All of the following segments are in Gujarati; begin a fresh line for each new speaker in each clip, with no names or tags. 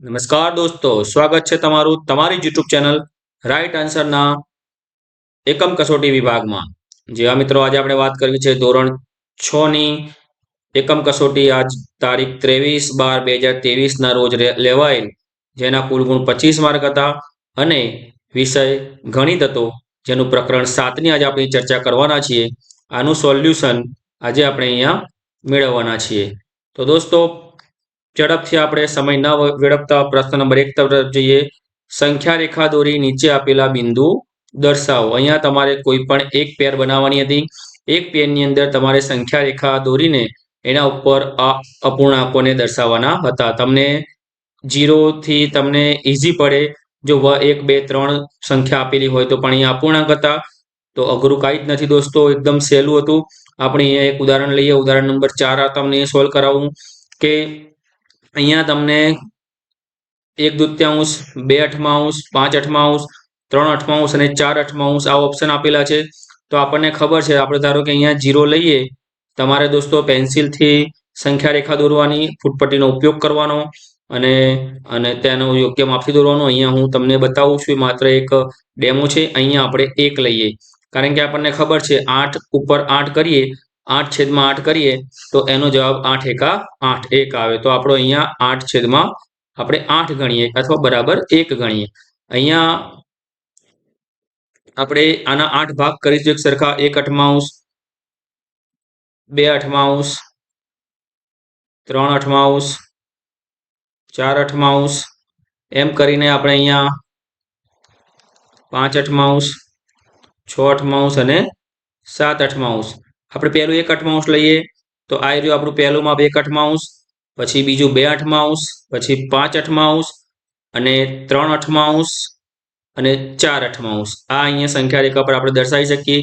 નમસ્કાર દોસ્તો, સ્વાગત છે તમારું તમારી યુટ્યુબ ચેનલ રાઈટ આન્સરના એકમ કસોટી વિભાગમાં. જેવા મિત્રો, આજે આપણે વાત કરવી છે ધોરણ છ ની એકમ કસોટી. આજ તારીખ ત્રેવીસ બાર બે હજાર ત્રેવીસના રોજ લેવાયેલ, જેના કુલ ગુણ પચીસ માર્ક હતા અને વિષય ગણિત હતો, જેનું પ્રકરણ સાતની આજે આપણે ચર્ચા કરવાના છીએ. આનું સોલ્યુશન આજે આપણે અહીંયા મેળવવાના છીએ. તો દોસ્તો ઝડપથી આપણે સમય ન વેડપતા પ્રશ્ન નંબર એક તરફ જઈએ. સંખ્યા રેખા દોરી નીચે આપેલા બિંદુ દર્શાવો. અહીંયા તમારે કોઈ પણ એક પેર બનાવવાની હતી. એક પેરની અંદર તમારે સંખ્યા રેખા દોરીને એના ઉપર આ અપૂર્ણાંકોને દર્શાવવાના હતા. તમને જીરોથી તમને ઇઝી પડે. જો એક, બે, ત્રણ સંખ્યા આપેલી હોય તો પણ અહીંયા અપૂર્ણાંક હતા. તો અઘરું કાંઈ જ નથી દોસ્તો. એકદમ સહેલું હતું. આપણે અહીંયા એક ઉદાહરણ લઈએ. ઉદાહરણ નંબર ચાર તમને સોલ્વ કરાવું. કે અહીંયા તમને એક દૂત્યાંશ, બે અઠમાંશ, પાંચ અઠમાંશ, ત્રણ અઠમાંશ અને ચાર અઠમાંશ આ ઓપ્શન આપેલા છે. તો આપણને ખબર છે, આપણે ધારો કે અહીંયા જીરો લઈએ, તમારે દોસ્તો પેન્સિલથી સંખ્યા રેખા દોરવાની, ફૂટપટ્ટીનો ઉપયોગ કરવાનો અને અને તેનો યોગ્ય માપથી દોરવાનો. અહીંયા હું તમને બતાવું છું માત્ર એક ડેમો છે, અહીંયા આપણે એક લઈએ. કારણ કે આપણને ખબર છે, આઠ ઉપર આઠ કરીએ આઠ છેદમાં આઠ કરીએ તો એનો જવાબ આઠ એકા આઠ એક આવે. તો આપણો અહીંયા આઠ છેદમાં આપણે આઠ ગણીએ અથવા બરાબર એક ગણીએ. અહીંયા આપણે આના આઠ ભાગ કરીશું એક સરખા એક અઠમાઉસ બે અઠમાઉસ ત્રણ અઠમાઉસ ચાર અઠમાઉસ એમ કરીને આપણે અહીંયા પાંચ અઠમાઉસ છ અઠમાઉસ અને સાત અઠમાઉસ આપણે પહેલું એક અઠમાઉસ લઈએ, તો આ રહ્યું આપણું પહેલું માપ એક અઠમાઉસ પછી બીજું બે અઠમાઉસ પછી પાંચ અઠમાઉસ અને ત્રણ અઠમાઉસ અને ચાર અઠમાઉસ આ અહીંયા સંખ્યા રેખા પર આપણે દર્શાવી શકીએ.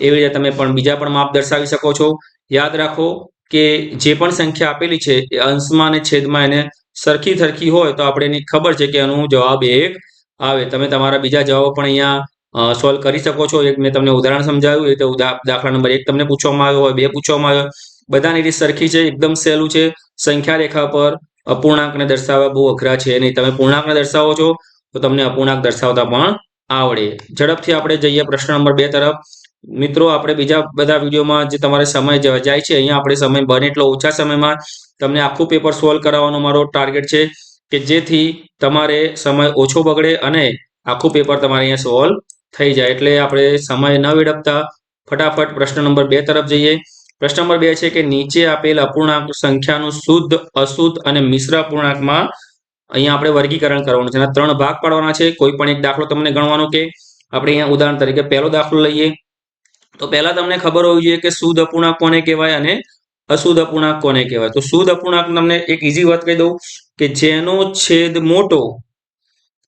એવી રીતે તમે પણ બીજા પણ માપ દર્શાવી શકો છો. યાદ રાખો કે જે પણ સંખ્યા આપેલી છે, એ અંશમાં અને છેદમાં એને સરખી સરખી હોય તો આપણે એની ખબર છે કે એનો જવાબ એક આવે. તમે તમારા બીજા જવાબો પણ અહીંયા સોલ્વ કરી શકો છો. એક મેં તમને ઉદાહરણ સમજાવ્યું, એ તો દાખલા નંબર એક તમને પૂછવામાં આવ્યો હોય, બે પૂછવામાં આવ્યો. બધાની રીત સરખી છે, એકદમ સહેલું છે. સંખ્યા રેખા પર અપૂર્ણાંકને દર્શાવવા બહુ અઘરા છે. નહીં, તમે પૂર્ણાંકને દર્શાવો છો, તો તમને અપૂર્ણાંક દર્શાવતા પણ આવડે. ઝડપથી આપણે જઈએ પ્રશ્ન નંબર બે તરફ. મિત્રો, આપણે બીજા બધા વિડીયોમાં જે તમારે સમય જાય છે, અહીંયા આપણે સમય બને એટલો ઓછા સમયમાં તમને આખું પેપર સોલ્વ કરાવવાનો મારો ટાર્ગેટ છે કે જેથી તમારે સમય ઓછો બગડે અને આખું પેપર તમારે અહીંયા સોલ્વ થઈ જાય એટલે આપણે સમય ન વેડપતા ફટાફટ પ્રશ્ન નંબર બે તરફ જઈએ. પ્રશ્ન નંબર બે છે કે નીચે આપેલ અપૂર્ણાંક સંખ્યાનું શુદ્ધ, અશુદ્ધ અને મિશ્ર અપૂર્ણાંકમાં અહીંયા આપણે વર્ગીકરણ કરવાનું છે. ત્રણ ભાગ પાડવાના છે. કોઈ પણ એક દાખલો તમને ગણવાનો કે આપણે અહીંયા ઉદાહરણ તરીકે પહેલો દાખલો લઈએ. તો પહેલા તમને ખબર હોવી જોઈએ કે શુદ્ધ અપૂર્ણાંક કોને કહેવાય અને અશુદ્ધ અપૂર્ણાંક કોને કહેવાય. તો શુદ્ધ અપૂર્ણાંક તમને એક ઈઝી વાત કહી દઉં કે જેનો છેદ મોટો,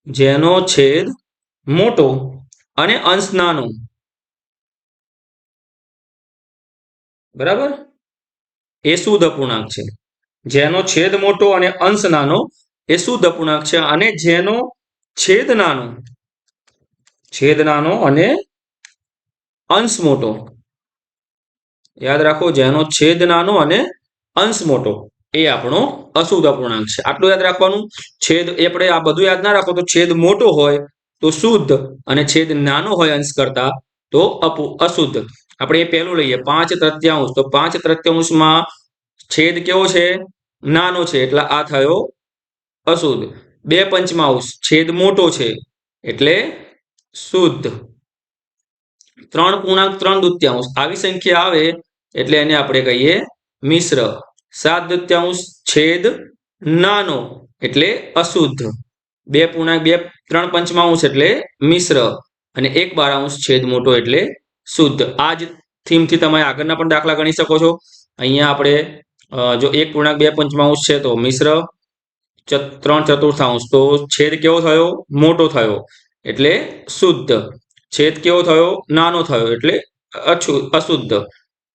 જેનો છેદ મોટો અને અંશ નાનો. બરાબર? એ શુદ્ધ અપૂર્ણાંક છે. જેનો છેદ મોટો અને અંશ નાનો, એ શુદ્ધ અપૂર્ણાંક છે. અને જેનો છેદ નાનો છેદ નાનો અને અંશ મોટો. યાદ રાખો, જેનો છેદ નાનો અને અંશ મોટો, એ આપણો અશુદ્ધ અપૂર્ણાંક છે. આટલું યાદ રાખવાનું. છેદ આપણે આ બધું યાદ ના રાખો તો છેદ મોટો હોય. તો શુદ્ધ અને છેદ નાનો હોય અંશ કરતા તો અપુ, અશુદ્ધ. આપણે એ પહેલું લઈએ, પાંચ તૃત્યાંશ. તો પાંચ તૃત્યાંશમાં છેદ કેવો છે? નાનો છે, એટલે આ થયો અશુદ્ધ. બે પંચમાંશ, છેદ મોટો છે, એટલે શુદ્ધ. ત્રણ પૂર્ણાંક, ત્રણ દુત્યાંશ. આવી સંખ્યા આવે, એટલે એને આપણે કહીએ મિશ્ર. સાત દુત્યાંશ, છેદ નાનો, એટલે અશુદ્ધ. બે પૂર્ણાંક, બે, ત્રણ પંચમાંશ એટલે મિશ્ર અને એક બારાંશ છેદ મોટો એટલે શુદ્ધ. આ જ થીમથી તમે આગળના પણ દાખલા ગણી શકો છો. અહીંયા આપણે જો એક પૂર્ણાંક, બે પંચમાંશ છે તો મિશ્ર ત્રણ ચતુર્થાંશ. તો છેદ કેવો થયો? મોટો થયો. એટલે શુદ્ધ. છેદ કેવો થયો? નાનો થયો એટલે અશુદ્ધ.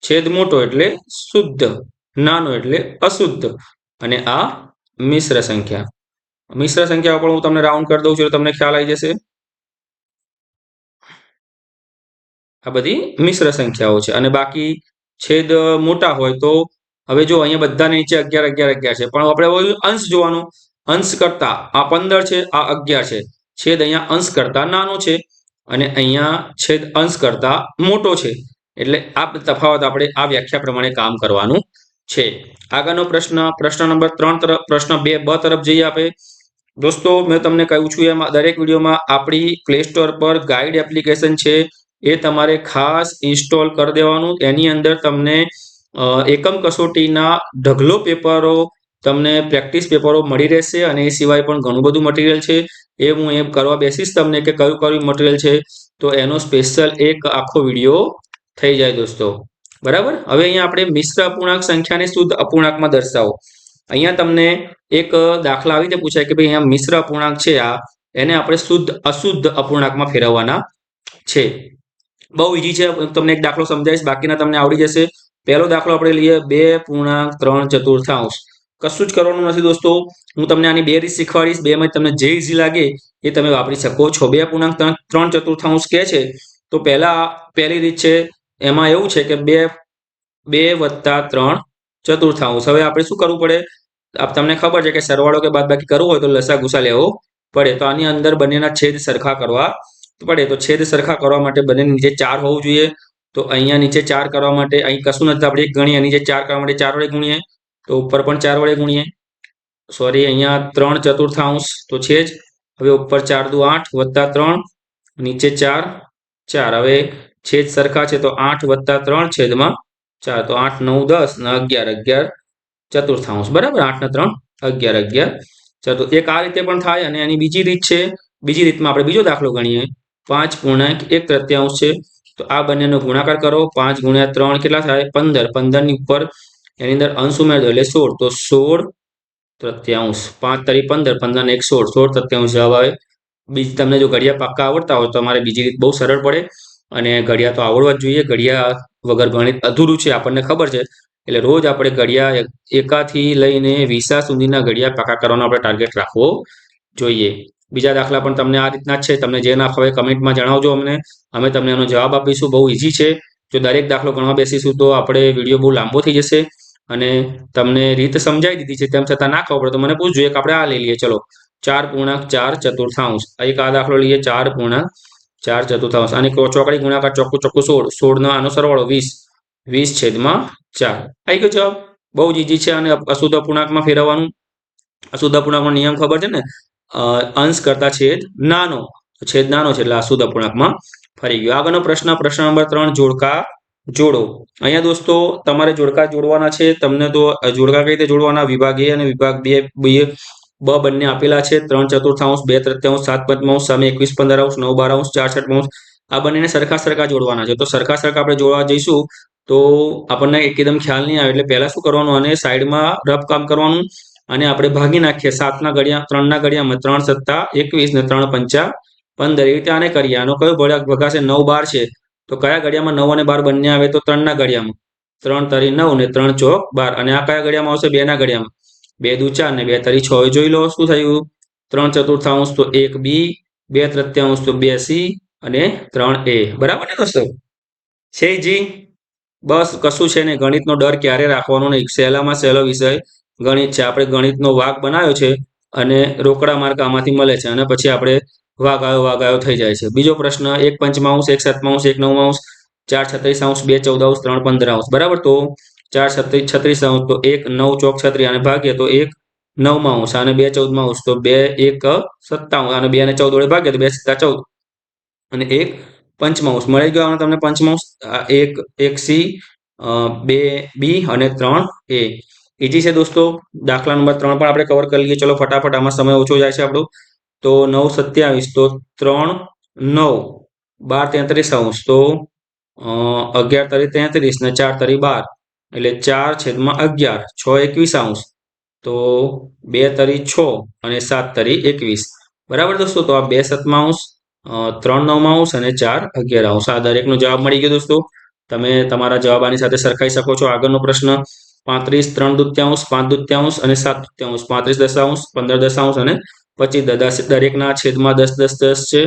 છેદ મોટો એટલે શુદ્ધ. નાનો એટલે અશુદ્ધ. અને આ મિશ્ર સંખ્યા. મિશ્ર સંખ્યાઓ પણ હું તમને રાઉન્ડ કરી દઉં છું તમને ખ્યાલ આવી જશે. આ બધી મિશ્ર સંખ્યાઓ છે અને બાકી છેદ મોટા હોય તો હવે જો અહીંયા બધાને નીચે અગિયાર અગિયાર અગિયાર છે. પણ આપણે અંશ જોવાનું. અંશ કરતા આ પંદર છે, આ અગિયાર છે. છેદ અહીંયા અંશ કરતા નાનો છે અને અહીંયા છેદ અંશ કરતા મોટો છે. એટલે આ તફાવત આપણે આ વ્યાખ્યા પ્રમાણે કામ કરવાનું છે. આગળનો પ્રશ્ન પ્રશ્ન નંબર ત્રણ તરફ, પ્રશ્ન બે, બ તરફ જઈએ આપણે દોસ્તો, મેં તમને કહ્યું છું એમાં, દરેક વિડીયોમાં આપણી પ્લે સ્ટોર પર ગાઈડ એપ્લિકેશન છે, એ તમારે ખાસ ઇન્સ્ટોલ કરી દેવાનું. એની અંદર તમને એકમ કસોટીના ઢગલો પેપરો, તમને પ્રેક્ટિસ પેપરો મળી રહેશે અને એ સિવાય પણ ઘણું બધું મટીરિયલ છે. એ હું એમ કરવા બેસીશ તમને કે કયું કયું મટીરિયલ છે, તો એનો સ્પેશિયલ એક આખો વીડિયો થઈ જાય દોસ્તો. બરાબર? હવે અહીંયા આપણે મિશ્ર અપૂર્ણાંક સંખ્યાને શુદ્ધ અપૂર્ણાંકમાં દર્શાવો. અહીંયા તમને એક દાખલા આવી રીતે પૂછાય કે ભાઈ અહીંયા મિશ્ર અપૂર્ણાંક છે આ, એને આપણે શુદ્ધ, અશુદ્ધ અપૂર્ણાંકમાં ફેરવવાના છે. બહુ ઈજી છે તમને એક દાખલો સમજાવીશ, બાકીના તમને આવડી જશે. પહેલો દાખલો આપણે લઈએ, બે પૂર્ણાંક, ત્રણ ચતુર્થાંશ. કશું જ કરવાનું નથી દોસ્તો. હું તમને આની બે રીત શીખવાડીશ બેમાં તમને જે ઇઝી લાગે એ તમે વાપરી શકો છો. બે પૂર્ણાંક, ત્રણ ચતુર્થાંશ કે છે, તો પહેલા પહેલી રીત છે, એમાં એવું છે કે બે બે વત્તા ત્રણ ચતુર્થાંશ હવે આપણે શું કરવું પડે? તમને ખબર છે કે સરવાળો કે બાદબાકી કરવું હોય તો લસા ગુસા લેવો પડે. તો આની અંદર બંનેના છેદ સરખા કરવા પડે. તો છેદ સરખા કરવા માટે બંને નીચે ચાર હોવું જોઈએ. તો અહીંયા નીચે ચાર કરવા માટે અહીં કશું નથી. આપણે ગણીએ. નીચે ચાર કરવા માટે ચાર વડે ગુણીએ. તો ઉપર પણ ચાર વડે ગુણીએ. સોરી અહીંયા ત્રણ ચતુર્થાંશ. તો છે જ હવે ઉપર ચાર દુ આઠ વત્તા ત્રણ. નીચે ચાર ચાર. હવે છેદ સરખા છે તો આઠ વત્તા ત્રણ છેદમાં ચાર તો આઠ, નવ, દસ ને અગિયાર અગિયાર, ચતુર્થાંશ. બરાબર? આઠ ને ત્રણ, અગિયાર અગિયાર. ચતુર એક આ રીતે પણ થાય અને એની બીજી રીત છે. બીજી રીતમાં આપણે બીજો દાખલો ગણીએ. પાંચ પૂર્ણાંક એક તૃત્યાંશ છે. તો આ બંનેનો ગુણાકાર કરો. પાંચ ગુણ્યા ત્રણ કેટલા થાય? પંદર. પંદરની ઉપર એની અંદર અંશ ઉમેરી એટલે સોળ. તો સોળ તૃત્યાંશ. પાંચ તરી પંદર. પંદર એક સોળ. સોળ તૃત્યાંશ જવાબ આવે. બીજી તમને જો ઘડિયા પાક્કા આવડતા હોય તો તમારે બીજી રીત બહુ સરળ પડે. અને ઘડિયા તો આવડવા જ જોઈએ. ઘડિયા વગર ગણિત અધૂરું છે, આપણને ખબર છે. એટલે રોજ આપણે ઘડિયા એકાથી લઈને વીસા સુધીના ઘડિયા પાકા કરવાનો આપણે ટાર્ગેટ રાખવો જોઈએ. બીજા દાખલા પણ તમને આ રીતના જ છે. તમને જે ના ખબર કમેન્ટમાં જણાવજો અમને. અમે તમને એનો જવાબ આપીશું. બહુ ઇઝી છે. જો દરેક દાખલો ગણવા બેસીશું તો આપણે વીડિયો બહુ લાંબો થઈ જશે અને તમને રીત સમજાવી દીધી છે, તેમ છતાં ના ખબર પડે તો મને પૂછજો. એક આપણે આ લઈ લઈએ. ચલો, ચાર પૂર્ણાંક ચાર ચતુર્થાંશ. એક આ દાખલો લઈએ. ચાર પૂર્ણાંક ચાર ચતુર્થાંશ અને ચોકડી ગુણાકાર ચોખ્ખું ચોખ્ખું સોળ. સોળનો આનો સરવાળો વીસ. વીસ છેદમાં ચાર. આવી ગયો જવાબ. બહુ જ ઈજી છે અને અશુદ્ધ પૂર્ણાંકમાં ફેરવવાનું. અશુદ્ધ અપૂર્ણાંકનો નિયમ ખબર છે ને? અંશ કરતા છેદ નાનો. છેદ નાનો છે એટલે અશુદ્ધ પૂર્ણાંકમાં ફરી ગયો. આગળનો પ્રશ્ન પ્રશ્ન નંબર ત્રણ, જોડકા જોડો. અહીંયા દોસ્તો, તમારે જોડકા જોડવાના છે. તમને તો જોડકા કઈ રીતે જોડવાના? વિભાગ એ અને વિભાગ બે બે બંને આપેલા છે. ત્રણ ચતુર્થાંશ, બે તૃત્યાંશ, સાત પંચમાંશ, સામે એકવીસ પંદર અંશ નવ બાર અંશ ચાર છઠમાંશ. આ બંનેને સરખા સરખા જોડવાના છે. તો સરખા સરખા આપણે જોડવા જઈશું તો આપણને એકદમ ખ્યાલ નહીં આવે એટલે પહેલા શું કરવાનું અને સાઈડમાં રફ કામ કરવાનું અને આપણે ભાગી નાખીએ. સાતના ઘડિયા, ત્રણના ઘડિયામાં ત્રણ સત્તા, એકવીસ ને ત્રણ પંચા, પંદર. એવી રીતે આને કરીએ. આનો કયો ભગાશે? નવ બાર છે. તો કયા ઘડિયામાં નવ અને બાર બંને આવે? તો ત્રણના ઘડિયામાં. ત્રણ તરી નવ ને ત્રણ ચોક બાર. અને આ કયા ઘડિયામાં આવશે? બેના ઘડિયામાં. બે દુ ચાર ને બે તરી છ. જોઈ લો શું થયું? ત્રણ ચતુર્થાંશ તો એક બી, બે તૃત્યાંશ તો બે સી અને ત્રણ એ. બરાબર ને દોસ્તો? છે જી બસ કશું છે ને, ગણિતનો ડર ક્યારે રાખવાનો નહીં. સહેલામાં સહેલો વિષય. ગણિત છે. આપણે ગણિતનો વાઘ બનાવ્યો છે અને રોકડા માર્ક આમાંથી મળે છે અને પછી આપણે વાઘાયો વાઘાયો થઈ જાય છે. બીજો પ્રશ્ન, એક પંચમાંશ, એક સતમાંશ, એક નવમાંશ, ચાર છત્રીસ અંશ બે ચૌદ અંશ ત્રણ પંદર અંશ બરાબર તો? ચાર છત્રીસ છત્રીસ અંશ તો એક, નવ ચોક છત્રીસ અને ભાગ્ય તો એક નવમાં અંશ અને બે ચૌદમાં અંશ તો બે, એક, સત્તાવન અને બે અને ચૌદ વડે ભાગ્ય તો બે સત્તા ચૌદ. અને એક પંચમાંશ મળી ગયો તમને પંચમાંશ એક એક સી બે, બી અને ત્રણ એ. ઈજી છે દોસ્તો, દાખલા નંબર ત્રણ પણ આપણે કવર કરી લઈએ. ચલો ફટાફટ આમાં સમય ઓછો જાય છે આપણો. તો નવ સત્યાવીસ તો ત્રણ, નવ. બાર તેત્રીસ અંશ તો અગિયાર તરી તેત્રીસ ને ચાર તરી બાર. એટલે ચાર છેદમાં અગિયાર, છ એકવીસ અંશ. તો બે તરી છ અને સાત તરી એકવીસ. બરાબર દોસ્તો? તો આ બે સતમાંશ ત્રણ નવમાંશ અને ચાર અગિયાર અંશ. આ દરેકનો જવાબ મળી ગયો દોસ્તો. તમે તમારા જવાબ આની સાથે સરખાઈ શકો છો. આગળનો પ્રશ્ન, પાંત્રીસ ત્રણ દુત્યાંશ, પાંચ દુત્યાંશ અને સાત દુત્યાંશ. પાંત્રીસ દશાંશ, પંદર દશાંશ અને પચીસ. દસ દરેકના છેદમાં દસ દસ દસ છે.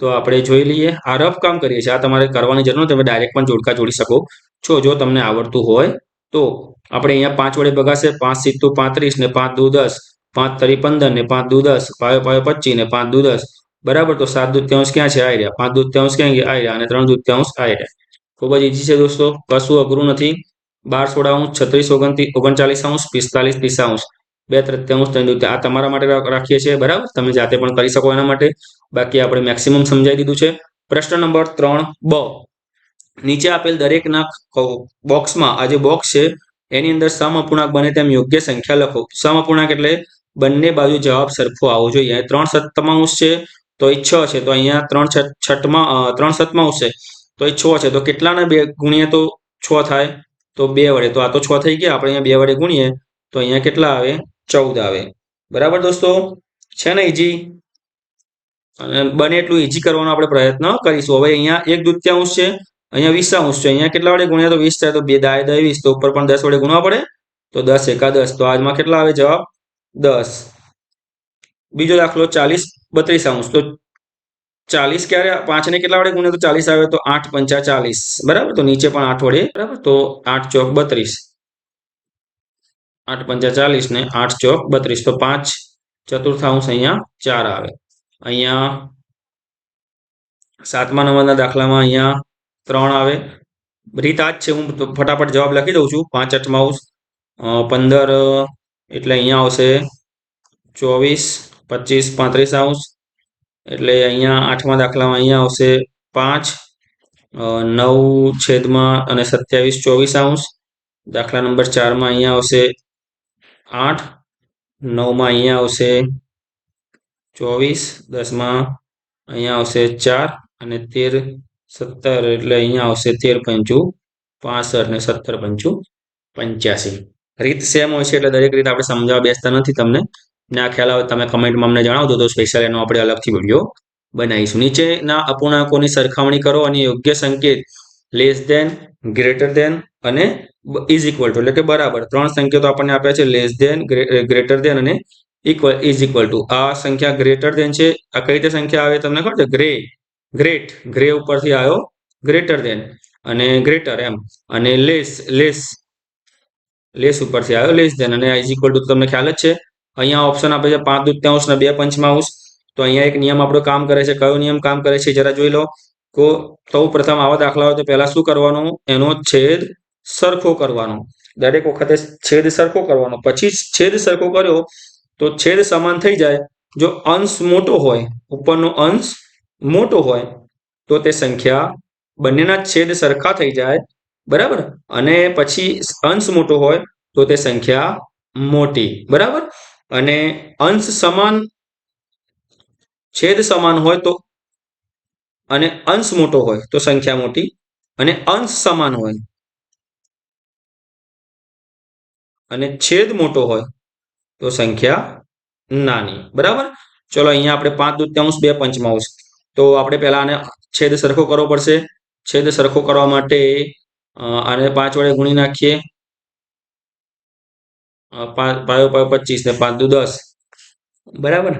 તો આપણે જોઈ લઈએ. આ રફ કામ કરીએ છીએ. આ તમારે કરવાની જરૂર તમે ડાયરેક્ટ પણ જોડકા જોડી શકો છો, જો તમને આવડતું હોય. તો આપણે અહીંયા પાંચ વડે ભગાશે પાંચ સિત્તુ પાંત્રીસ ને પાંચ દુ દસ. પાંચ તરી પંદર ને પાંચ દુ દસ. પાયો પાયો પચીસ ને પાંચ દુ દસ. બરાબર? તો સાત દૂત્યાંશ ક્યાં છે? આ રહ્યા. પાંચ દૂત્યાંશ ક્યાં આ રહ્યા અને ત્રણ દૂત્યાંશ આ રહ્યા. ખૂબ જ ઈઝી છે દોસ્તો. કશું અઘરું નથી. બાર સોળા અંશ, છત્રીસ ઓગણતી, ઓગણચાલીસ અંશ, પિસ્તાલીસ ત્રીસ અંશ બે ત્રત્યાંશ ત્રણ આ તમારા માટે રાખીએ છીએ. બરાબર? તમે જાતે પણ કરી શકો એના માટે. બાકી આપણે મેક્સિમમ સમજાવી દીધું છે. પ્રશ્ન નંબર ત્રણ બ. નીચે આપેલ દરેકના બોક્સમાં આ જે બોક્સ છે, એની અંદર સમઅપૂર્ણાંક બને તેમ યોગ્ય સંખ્યા લખો. સમઅપૂર્ણાંક એટલે બંને બાજુ જવાબ સરખો આવવો જોઈએ. ત્રણ સત્તમાંશ છે, તો એ છ છે. તો અહીંયા ત્રણ છઠમાં ત્રણ સપ્તમાંશ છે, તો એ છ છે. તો કેટલાના બે ગુણ્યા તો છ થાય? તો બે વડે. તો આ તો છ થઈ ગયા. આપણે અહીંયા બે વડે ગુણીએ, તો અહીંયા કેટલા આવે? ચૌદ આવે. બરાબર દોસ્તો? છે ને ઈજી અને બને એટલું ઈજી કરવાનો આપણે પ્રયત્ન કરીશું. હવે અહીંયા એક દૃત્યાંશ છે અહીંયા વીસ અંશ છે. અહીંયા કેટલા વડે ગુણ્યા તો વીસ થાય તો બે દાય દય વીસ, તો ઉપર પણ દસ વડે ગુણવા પડે? તો દસ એકા દસ તો આજમાં કેટલા આવે જવાબ? દસ. બીજો દાખલો ચાલીસ, બત્રીસ અંશ. તો ચાલીસ ક્યારે પાંચ ને કેટલા વડે ગુણ્યા તો ચાલીસ આવે તો આઠ પંચા ચાલીસ. બરાબર? તો નીચે પણ આઠ વડે. બરાબર? તો આઠ ચોક બત્રીસ. આઠ પંચા ચાલીસ ને આઠ ચોક બત્રીસ. તો પાંચ ચતુર્થાંશ અહીંયા ચાર આવે. અહીંયા સાતમા નંબરના દાખલામાં અહીંયા ત્રણ આવે. રીત આ જ છે, હું ફટાફટ જવાબ લખી દઉં છું. પાંચ અઠમાઉસ પંદર એટલે અહીંયા આવશે ચોવીસ, પચીસ, પાંત્રીસ આઉસ. એટલે અહીંયા આઠમા દાખલામાં અહીંયા આવશે પાંચ નવ છેદમાં અને સત્યાવીસ ચોવીસ અંશ દાખલા નંબર ચારમાં અહીંયા આવશે આઠ, નવમાં અહીંયા આવશે ચોવીસ, દસમાં અહીંયા આવશે ચાર અને તેર સત્તર એટલે અહીંયા આવશે તેર પંચું, પાસઠ ને સત્તર પંચું, પંચ્યાસી. રીત સેમ હોય છે એટલે દરેક રીત આપણે સમજાવવા બેસતા નથી તમને. ના ખ્યાલ આવે તમે કમેન્ટમાં અમને જણાવજો, તો સ્પેશિયલ એનો આપણે અલગથી વીડિયો બનાવીશું. નીચેના અપૂર્ણાંકોની સરખામણી કરો અને યોગ્ય સંકેત લેસ દેન ગ્રેટર દેન અને ઇઝ ઇક્વલ ટુ એટલે કે બરાબર. ત્રણ સંકેતો આપણને આપ્યા છે લેસ દેન ગ્રેટર દેન અને ઇક્વલ ઇઝ ઇક્વલ ટુ આ સંખ્યા ગ્રેટર દેન છે. આ કઈ રીતે સંખ્યા આવે તમને ખબર છે? ગ્રે ગ્રેટ ગ્રે ઉપરથી આવ્યો. ગ્રેટર દેન અને ગ્રેટર એમ. અને લેસ લેસ લેસ ઉપરથી આવ્યો. લેસ દેન અને આઈઝ ઇક્વલ ટુ તમને ખ્યાલ જ છે. અહીંયા ઓપ્શન આપે છે પાંચ દૂત્યાંશ ને બે પંચમાંશ તો અહીંયા એક નિયમ આપણો કામ કરે છે. કયો નિયમ કામ કરે છે જરા જોઈ લો. કો સૌ પ્રથમ આવા દાખલા હોય તો પહેલા શું કરવાનું? એનો છેદ સરખો કરવાનો. દરેક વખતે છેદ સરખો કરવાનો. પછી છેદ સરખો કર્યો તો છેદ સમાન થઈ જાય. જો અંશ મોટો હોય, ઉપરનો અંશ મોટો હોય, તો તે સંખ્યા બંનેના છેદ સરખા થઈ જાય, બરાબર? અને પછી અંશ મોટો હોય, તો તે સંખ્યા મોટી, બરાબર? અને અંશ સમાન, છેદ સમાન હોય તો, અને અંશ મોટો હોય, તો સંખ્યા મોટી, અને અંશ સમાન હોય, અને છેદ મોટો હોય, તો સંખ્યા નાની, બરાબર? ચલો, અહીંયા આપણે પાંચ દૂત્યાંશ બે પંચમાંશ તો આપણે પહેલા આને છેદ સરખો કરવો પડશે. છેદ સરખો કરવા માટે આને પાંચ વડે ગુણી નાખીએ. પાયો પાયો પચીસ ને પાંચ દુ દસ. બરાબર?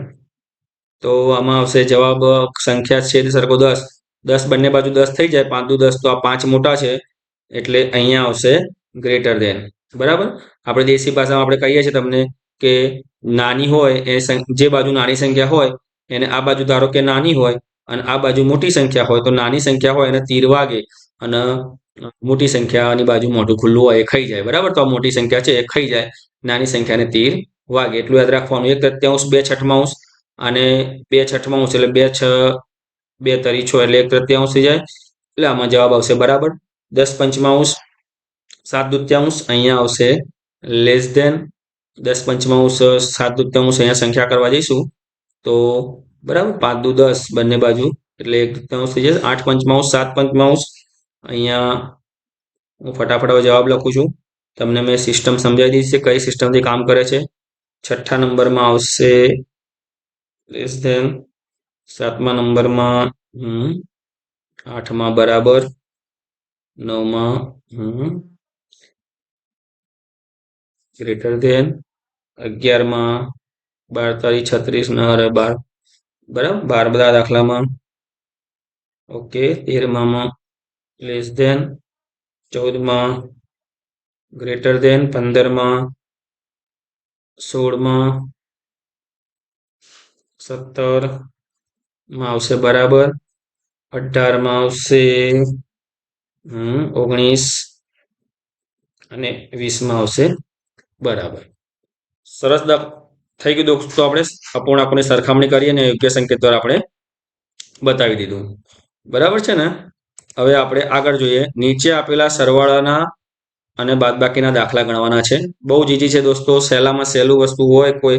તો આમાં આવશે જવાબ સંખ્યા છેદ સરખો દસ. દસ બંને બાજુ દસ થઈ જાય, પાંચ દુ દસ તો આ પાંચ મોટા છે. એટલે અહીંયા આવશે ગ્રેટર દેન બરાબર? આપણે દેશી ભાષામાં આપણે કહીએ છીએ તમને કે નાની હોય, એ જે બાજુ નાની સંખ્યા હોય, એને આ બાજુ ધારો કે નાની હોય અને આ બાજુ મોટી સંખ્યા હોય તો નાની સંખ્યા હોય એને તીર વાગે અને મોટી સંખ્યાની બાજુ મોઢું ખુલ્લું હોય એ ખાઈ જાય. બરાબર? તો આ મોટી સંખ્યા છે એ ખાઈ જાય. નાની સંખ્યાને તીર વાગે. એટલું યાદ રાખવાનું. એક તૃત્યાંશ, બે છઠમાંશ અને બે છઠમાંશ એટલે બે છ, બે તરી છો એટલે એક તૃત્યાંશ થઈ જાય. એટલે આમાં જવાબ આવશે બરાબર? દસ પંચમાંશ, સાત દૃત્યાંશ અહીંયા આવશે લેસ દેન દસ પંચમાંશ, સાત દૃત્યાંશ અહીંયા સંખ્યા કરવા જઈશું. તો બરાબર? પાંચ દુ દસ બંને બાજુ. એટલે એક તૃત્યાંશ થઈ જશે. આઠ પંચમાંશ સાત પંચમાંશ અહીંયા હું ફટાફટ જવાબ લખું છું. તમને મેં સિસ્ટમ સમજાવી દીધી છે. કઈ સિસ્ટમથી કામ કરે છે? છઠ્ઠા નંબરમાં આવશે લેસ ધેન સાતમા નંબરમાં, હમ, આઠમાં બરાબર. નવમાં ગ્રેટર ધેન અગિયારમાં બાર તારીખ છત્રીસ અરે બાર. બરાબર? બાર બધા દાખલામાં. ઓકે તેરમામાં લેસ ધેન ચૌદમાં ગ્રેટર દેન પંદરમાં, સોળમાં સત્તરમાં આવશે બરાબર. અઢારમાં આવશે ઓગણીસ અને વીસમાં આવશે બરાબર. સરસ થઈ ગયું દોસ્તો. આપણે અપૂર્ણાંકોની સરખામણી કરી અને યોગ્ય સંકેત દ્વારા આપણે બતાવી દીધું. બરાબર છે ને? હવે આપણે આગળ જોઈએ. નીચે આપેલા સરવાળાના અને બાદબાકીના દાખલા ગણવાના છે. બહુ જીજી છે દોસ્તો. સહેલામાં સહેલું વસ્તુ હોય કોઈ,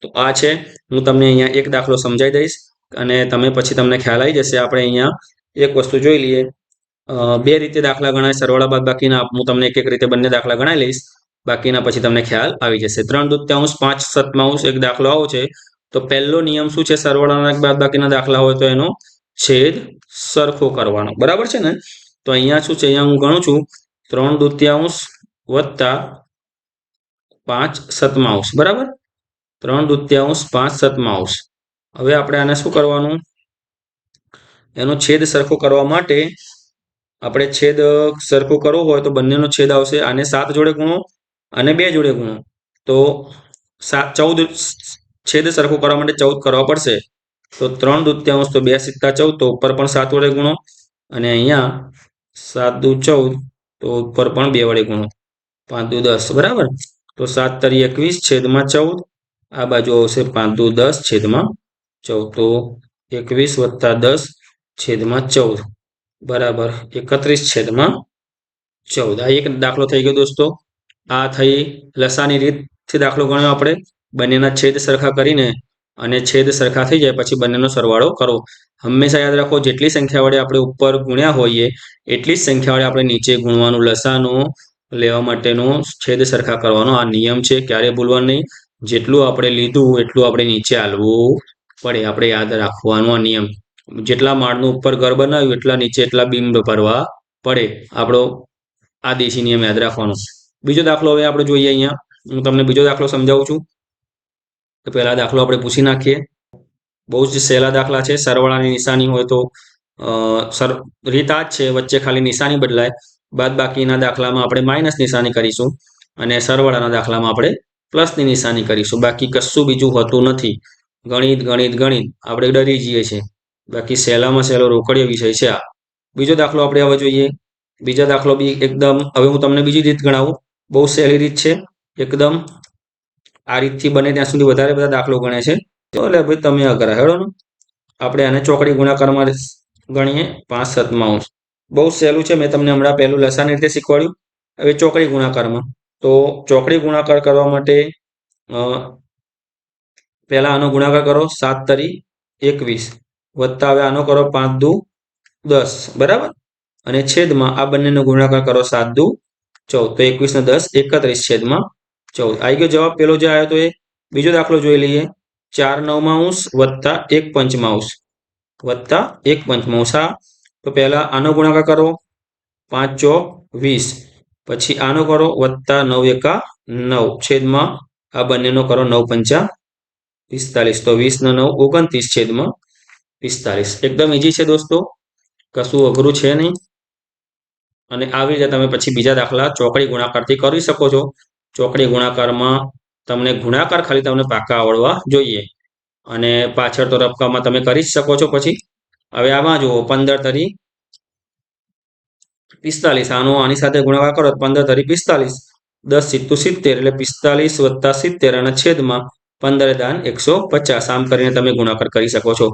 તો આ છે. હું તમને અહીંયા એક દાખલો સમજાવી દઈશ અને તમે પછી તમને ખ્યાલ આવી જશે. આપણે અહીંયા એક વસ્તુ જોઈ લઈએ. બે રીતે દાખલા ગણાય સરવાળા બાદબાકીના. હું તમને એક એક રીતે બંને દાખલા ગણાવી લઈશ. બાકીના પછી તમને ખ્યાલ આવી જશે. ત્રણ દૂત્યાંશ, પાંચ સત્તાંશ એક દાખલો આવો છે. તો પહેલો નિયમ શું છે? સરવાળાના બાદબાકીના દાખલા હોય તો એનો છેદ સરખો કરવાનો. બરાબર છે ને? તો અહીંયા શું છે? અહીંયા હું ગણું છું. ત્રણ દૂત્યાંશ વત્તા પાંચ સતમાંશ બરાબર? ત્રણ દૂત્યાંશ, પાંચ સતમાંશ હવે આપણે આને શું કરવાનું? એનો છેદ સરખો કરવા માટે આપણે છેદ સરખો કરવો હોય તો બંનેનો છેદ આવશે. આને સાત જોડે ગુણો. અને બે જોડે ગુણો. તો સાત ચૌદ છેદ સરખો કરવા માટે ચૌદ કરવા પડશે. તો ત્રણ દૂત્યાંશ, તો બે સિત્તા ચૌદ, તો ઉપર પણ સાત વડે ગુણો. અને અહીંયા સાત દુ ચૌદ, તો ઉપર પણ બે વડે ગુણો. પાંચ દુ દસ, બરાબર? તો સાત તરી એકવીસ છેદમાં ચૌદ, આ બાજુ આવશે પાંચ દુ દસ છેદમાં ચૌદ. તો એકવીસ વત્તા દસ છેદમાં ચૌદ, બરાબર? એકત્રીસ છેદમાં ચૌદ. આ એક દાખલો થઈ ગયો દોસ્તો. આ થઈ લસાની રીતથી દાખલો ગણ્યો આપણે. બંનેના છેદ સરખા કરીને અને છેદ સરખા થઈ જાય પછી બંનેનો સરવાળો કરો. હંમેશા યાદ રાખો, જેટલી સંખ્યા વડે આપણે ઉપર ગુણ્યા હોઈએ, એટલી જ સંખ્યા વડે આપણે નીચે ગુણવાનું, લસાનો લેવા માટેનો છેદ સરખા કરવાનો. આ નિયમ છે ક્યારે ભૂલવાનું નહીં. જેટલું આપણે લીધું, એટલું આપણે નીચે હાલવું પડે. આપણે યાદ રાખવાનો આ નિયમ. જેટલા માળનું ઉપર ઘર બનાવ્યું, એટલા નીચે એટલા બિંબ ભરવા પડે. આપણો આ દેશી નિયમ યાદ રાખવાનો. બીજો દાખલો હવે આપણે જોઈએ અહીંયા. હું તમને બીજો દાખલો સમજાવું છું. તો પહેલા દાખલો આપણે પૂછી નાખીએ. બહુ જ સહેલા દાખલા છે. સરવાળાની નિશાની હોય તો સર, રીત આ જ છે. વચ્ચે ખાલી નિશાની બદલાય. બાદ બાકીના દાખલામાં આપણે માઇનસ નિશાની કરીશું અને સરવાળાના દાખલામાં આપણે પ્લસની નિશાની કરીશું. બાકી કશું બીજું હોતું નથી. ગણિત ગણિત ગણિત. આપણે ડરી જઈએ છીએ. બાકી સહેલામાં સહેલો રોકડીયો વિષય છે આ. બીજો દાખલો આપણે હવે જોઈએ. બીજા દાખલો બી એકદમ, હવે હું તમને બીજી રીત ગણાવું. બહુ સહેલી રીત છે. એકદમ આ રીતથી બને ત્યાં સુધી વધારે બધા દાખલો ગણે છે. તો એટલે ભાઈ તમે અઘરા હેડો ને. આપણે આને ચોકડી ગુણાકારમાં ગણીએ. પાંચ સતમાઉસ બહુ સહેલું છે. મેં તમને હમણાં પહેલું લસાની રીતે શીખવાડ્યું. હવે ચોકડી ગુણાકારમાં. તો ચોકડી ગુણાકાર કરવા માટે પહેલા આનો ગુણાકાર કરો. સાત તરી એકવીસ. વત્તા હવે આનો કરો પાંચ દુ દસ. બરાબર? અને છેદમાં આ બંનેનો ગુણાકાર કરો સાત દુ ચૌદ. તો એકવીસ ને દસ, એકત્રીસ છેદમાં ચૌદ. આવી ગયો જવાબ. પેલો જે આવ્યો તો એ બીજો દાખલો જોઈ લઈએ. ચાર નવમાંશ વત્તા એક પંચમાંશ વત્તા એક પંચમાંશ હા. તો પહેલા આનો ગુણાકાર કરો. પાંચ ચો વીસ. પછી આનો કરો વત્તા નવ એકા નવ. છેદમાં આ બંનેનો કરો નવ પંચા પિસ્તાલીસ. તો વીસ ને નવ ઓગણત્રીસ છેદમાં પિસ્તાલીસ. એકદમ ઈજી છે દોસ્તો. કશું અઘરું છે નહીં. અને આવી રીતે તમે પછી બીજા દાખલા ચોકડી ગુણાકારથી કરી શકો છો. ચોકડી ગુણાકારમાં તમને ગુણાકાર ખાલી તમને પાકા આવડવા જોઈએ. અને પાછળ તો રબકામાં તમે કરી જ શકો છો પછી. હવે આમાં જુઓ, પંદર તરી પિસ્તાલીસ. આનો આની સાથે ગુણાકાર કરો પંદર તરી પિસ્તાલીસ. દસ સિત્તુ સિત્તેર એટલે પિસ્તાલીસ વત્તા સિત્તેર અને છેદમાં પંદર દાન એકસો પચાસ. આમ કરીને તમે ગુણાકાર કરી શકો છો.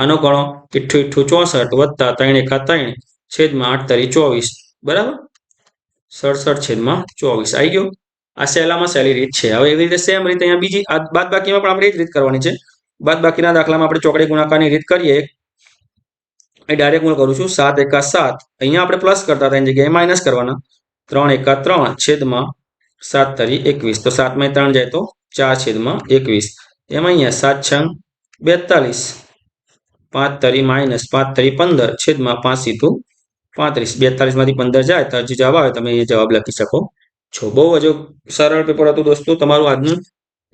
આનો ગણો ઇઠ્ઠું ઇઠ્ઠું ચોસઠ વત્તા ત્રણ એકા ત્રણ. છેદમાં આઠ તરી ચોવીસ. બરાબર? સડસઠ છેદમાં ચોવીસ. આવી ગયો? આ સહેલામાં સહેલી રીત છે. હવે એવી રીતે સેમ રીતે અહીંયા બીજી બાદ બાકીમાં પણ આપણે એ જ રીત કરવાની છે. બાદ બાકીના દાખલામાં આપણે ચોકડી ગુણાકારની રીત કરીએ. એ ડાયરેક્ટ હું કરું છું સાત એકા સાત. અહીંયા આપણે પ્લસ કરતા હતા એની જગ્યાએ માઇનસ કરવાના. ત્રણ એકા ત્રણ છેદમાં સાત તરી એકવીસ. તો સાતમાં ત્રણ જાય તો ચાર છેદમાં એકવીસ. એમાં અહીંયા સાત છ બેતાલીસ. પાંચ તરી માઇનસ પાંચ તરી પંદર છેદમાં પાંચ સીધું પાંત્રીસ, બેતાલીસમાંથી પંદર જાય તો હજી જવાબ આવે, તમે એ જવાબ લખી શકો. છો બહુ હજુ સરળ પેપર હતું દોસ્તો, તમારું આજનું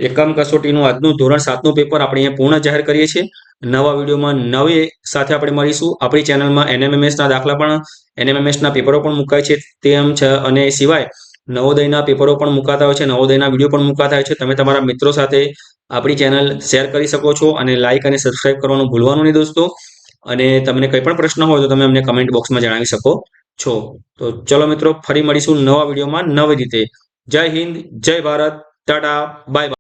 એકમ કસોટીનું આજનું ધોરણ સાતનું પેપર આપણે અહીંયા પૂર્ણ જાહેર કરીએ છીએ. નવા વિડીયોમાં નવી સાથે આપણે મળીશું. આપણી ચેનલમાં એનએમએમએસના દાખલા પણ, એનએમએમએસના પેપરો પણ મુકાય છે તેમ છે અને સિવાય નવોદયના પેપરો પણ મુકાતા હોય છે, નવોદયના વીડિયો પણ મુકાતા હોય છે. તમે તમારા મિત્રો સાથે આપણી ચેનલ શેર કરી શકો છો અને લાઇક અને સબસ્ક્રાઇબ કરવાનું ભૂલવાનું નહીં દોસ્તો. અને તમને કંઈ પણ પ્રશ્ન હોય તો તમે અમને કમેન્ટ બોક્સમાં જણાવી શકો છો. તો ચલો મિત્રો, ફરી મળીશું નવા વિડીયોમાં નવી રીતે. જય હિન્દ, જય ભારત, ટાટા બાય